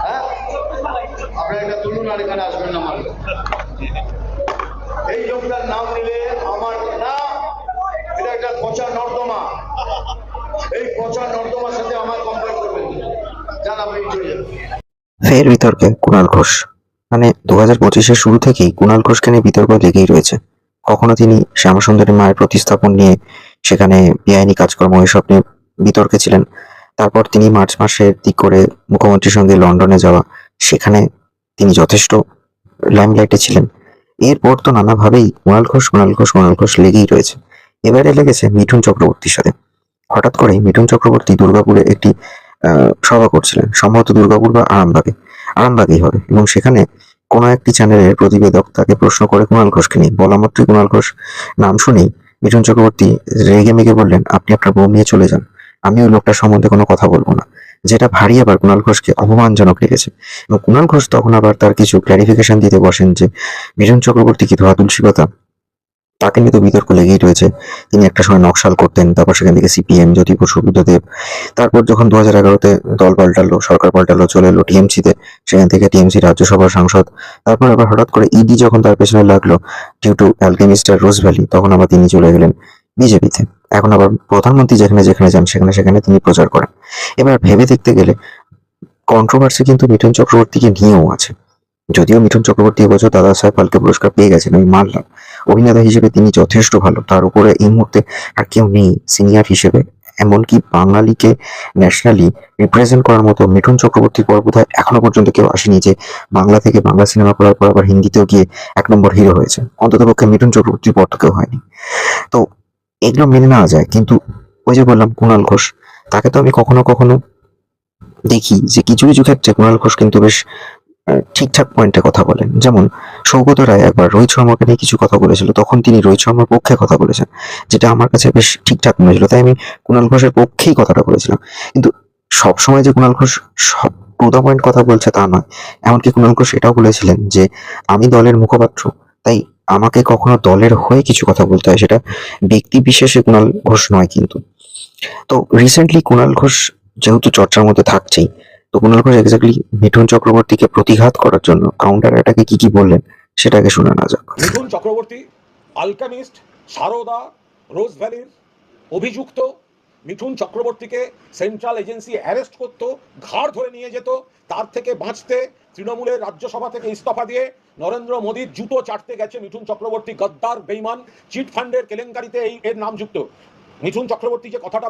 হ্যাঁ? ফের বিতর্কে কুণাল ঘোষ। মানে দু হাজার পঁচিশের শুরু থেকেই কুণাল ঘোষকে নিয়ে বিতর্ক লেগেই রয়েছে। কখনো তিনি শ্যামাসুন্দরী মায়ের প্রতিস্থাপন নিয়ে সেখানে বেআইনি কাজকর্ম, এসব নিয়ে বিতর্কে ছিলেন। তারপর তিনি মার্চ মাসের দিক করে মুখ্যমন্ত্রীর সঙ্গে লন্ডনে যাওয়া, সেখানে তিনি যথেষ্ট ল্যাম্পলাইটে ছিলেন। এরপর তো নানাভাবেই কুণাল ঘোষ কুণাল ঘোষ কুণাল ঘোষ লেগেই রয়েছে। এবারে লেগেছে মিঠুন চক্রবর্তীর সাথে। হঠাৎ করেই মিঠুন চক্রবর্তী দুর্গাপুরে একটি সভা করছিলেন। সম্ভবত দুর্গাপুর বা আরামবাগে। আরামবাগেই হবে। এবং সেখানে কোনো একটি চ্যানেলের প্রতিবেদক তাকে প্রশ্ন করে কুণাল ঘোষকে নিয়ে। বলা মাত্রই কুণাল ঘোষ নাম শুনেই মিঠুন চক্রবর্তী রেগে মেগে বললেন, আপনি আপনার বউ নিয়ে চলে যান। আমি ওই লোকটার সম্বন্ধে কোনো কথা বলব না। যেটা ভারী আবার কুণাল ঘোষকে অপমানজনক লেগেছে। এবং কুণাল ঘোষ তখন আবার তার কিছু ক্ল্যারিফিকেশন দিতে বসেন যে মিঠুন চক্রবর্তী কি ধোয়া তুলসীপাতা তাকে নিয়ে তো বিতর্ক লেগেই রয়েছে। তিনি একটা সময় নকশাল করতেন, তারপর সেখান থেকে সিপিএম জ্যোতি বসু বুদ্ধদেব তারপর যখন দু হাজার এগারোতে দল পাল্টালো, সরকার পাল্টালো, চলে এলো টিএমসিতে, সেখান থেকে টিএমসি রাজ্যসভার সাংসদ। তারপর আবার হঠাৎ করে ইডি যখন তার পেছনে লাগল ডিউ টু অ্যালকেমিস্টার রোজ ভ্যালি তখন আবার তিনি চলে গেলেন। বিজেপিতে। এখন আবার প্রধানমন্ত্রী যেখানে যেখানে যান, সেখানে সেখানে তিনি প্রচার করেন। এবার ভেবে দেখতে গেলে কন্ট্রোভার্সি কিন্তু মিঠুন চক্রবর্তীকে নিয়েও আছে। যদিও মিঠুন চক্রবর্তী এবছর দাদা সাহেব ফালকে পুরস্কার পেয়ে গেছেন, আমি মানলাম। অভিনেতা হিসেবে তিনি যথেষ্ট ভালো, তার উপরে এই মুহূর্তে আর কেউ নেই। সিনিয়র হিসেবে, এমনকি বাঙালিকে ন্যাশনালি রিপ্রেজেন্ট করার মতো মিঠুন চক্রবর্তীর পর বোধহয় এখনও পর্যন্ত কেউ আসেনি যে বাংলা থেকে বাংলা সিনেমা করার পর আবার হিন্দিতেও গিয়ে এক নম্বর হিরো হয়েছে। অন্তত পক্ষে মিঠুন চক্রবর্তীর পর তো কেউ হয়নি। তো এগুলো মেনে নেওয়া যায়। কিন্তু ওই যে বললাম, কুণাল ঘোষ, তাকে তো আমি কখনো কখনো দেখি যে কিছু কিছু ক্ষেত্রে কুণাল ঘোষ কিন্তু বেশ ঠিকঠাক পয়েন্টে কথা বলেন। যেমন সৌগত রায় একবার রোহিত শর্মাকে নিয়ে কিছু কথা বলেছিল, তখন তিনি রোহিত শর্মার পক্ষে কথা বলেছেন, যেটা আমার কাছে বেশ ঠিকঠাক মনে হয়েছিল। তাই আমি কুণাল ঘোষের পক্ষেই কথাটা বলেছিলাম। কিন্তু সব সময় যে কুণাল ঘোষ সব টু দা পয়েন্ট কথা বলছে তা নয়। এমনকি কুণাল ঘোষ এটাও বলেছিলেন যে, আমি দলের মুখপাত্র, তাই আমাকে কখনো দলের হয়ে কিছু কথা বলতে হয়, সেটা ব্যক্তি বিশেষে কুণাল ঘোষ নয় কিন্তু। তো রিসেন্টলি কুণাল ঘোষ যেহেতু চর্চার মধ্যে থাকছেই, তো কুণাল ঘোষ এক্স্যাক্টলি মিঠুন চক্রবর্তীকে প্রতিঘাত করার জন্য কাউন্টার অ্যাটাকে কি কি বললেন সেটাকে শুনে না যাক। মিঠুন চক্রবর্তী আলকামিস্ট সারদা রোজ ভ্যালির অভিযুক্ত, মিঠুন চক্রবর্তীকে সেন্ট্রাল এজেন্সি অ্যারেস্ট করতো, ঘাড় ধরে নিয়ে যেত, তার থেকে বাঁচতে তৃণমূলের রাজ্যসভা থেকে ইস্তফা দিয়ে নরেন্দ্র মোদীর জুতো চাটতে গেছে মিঠুন চক্রবর্তী, গদ্দার, বেইমান চিট ফান্ডের কেলেঙ্কারিতে এই এর নাম যুক্ত। মিঠুন চক্রবর্তী যে কথাটা